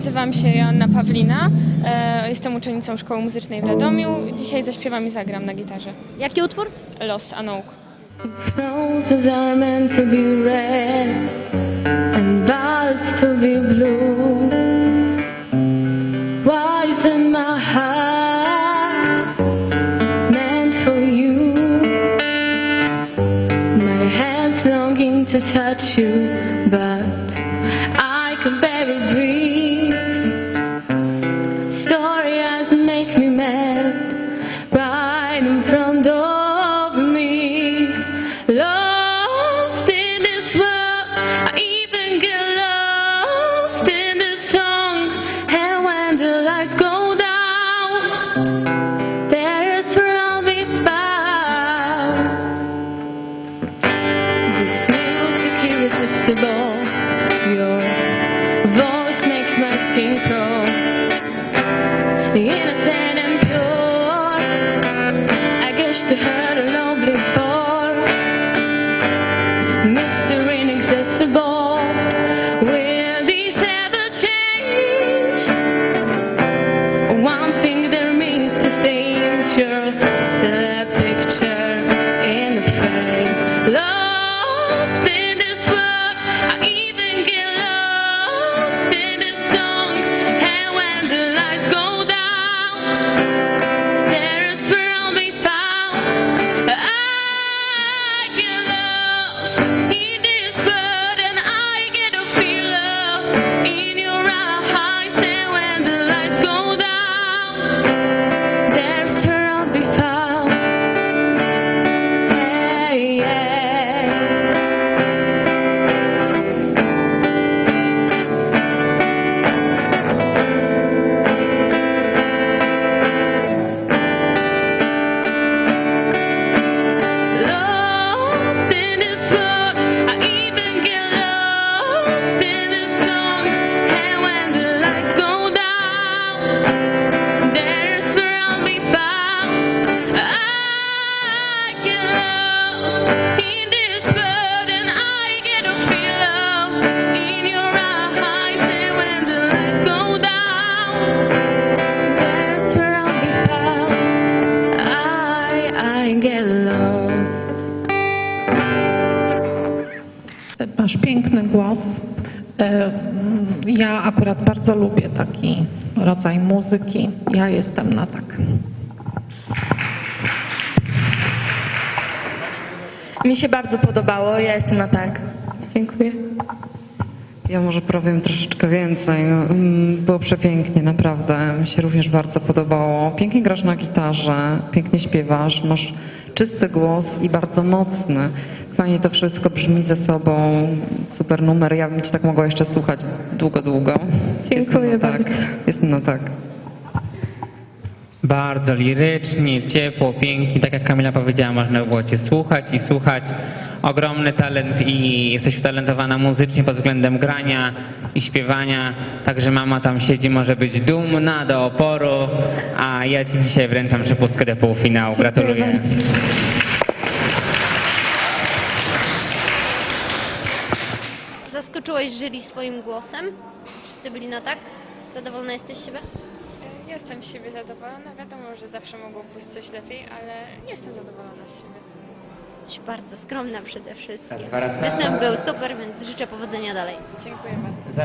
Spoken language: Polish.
nazywam się Joanna Pawlina. E, jestem uczennicą Szkoły Muzycznej w Radomiu. Dzisiaj zaśpiewam i zagram na gitarze. Jaki utwór? Lost Anouk. Roses are meant to be red and violets to be blue. What's in my heart meant for you? My hands longing to touch you, makes my get lost. Masz piękny głos. E, Ja akurat bardzo lubię taki rodzaj muzyki. Ja jestem na tak. Mi się bardzo podobało, ja jestem na tak. Dziękuję. Ja może powiem troszeczkę więcej. No, mm, Było przepięknie, naprawdę. Mi się również bardzo podobało. Pięknie grasz na gitarze, pięknie śpiewasz, masz czysty głos i bardzo mocny. Fajnie to wszystko brzmi ze sobą. Super numer. Ja bym cię tak mogła jeszcze słuchać długo, długo. Dziękuję Jestem na tak. bardzo. Jestem na tak. Bardzo lirycznie, ciepło, pięknie. Tak jak Kamila powiedziała, można było Cię słuchać i słuchać. Ogromny talent i jesteś utalentowana muzycznie pod względem grania i śpiewania. Także mama tam siedzi, może być dumna do oporu. A ja Ci dzisiaj wręczam przepustkę do półfinału. Gratuluję. Zaskoczyłeś jury swoim głosem? Wszyscy byli na tak? Zadowolona jesteś z siebie? E, Jestem z siebie zadowolona. Wiadomo, że zawsze mogło pójść coś lepiej, ale jestem zadowolona z siebie. Jesteś bardzo skromna przede wszystkim. Raz. Występ był super, więc życzę powodzenia dalej. Dziękuję bardzo.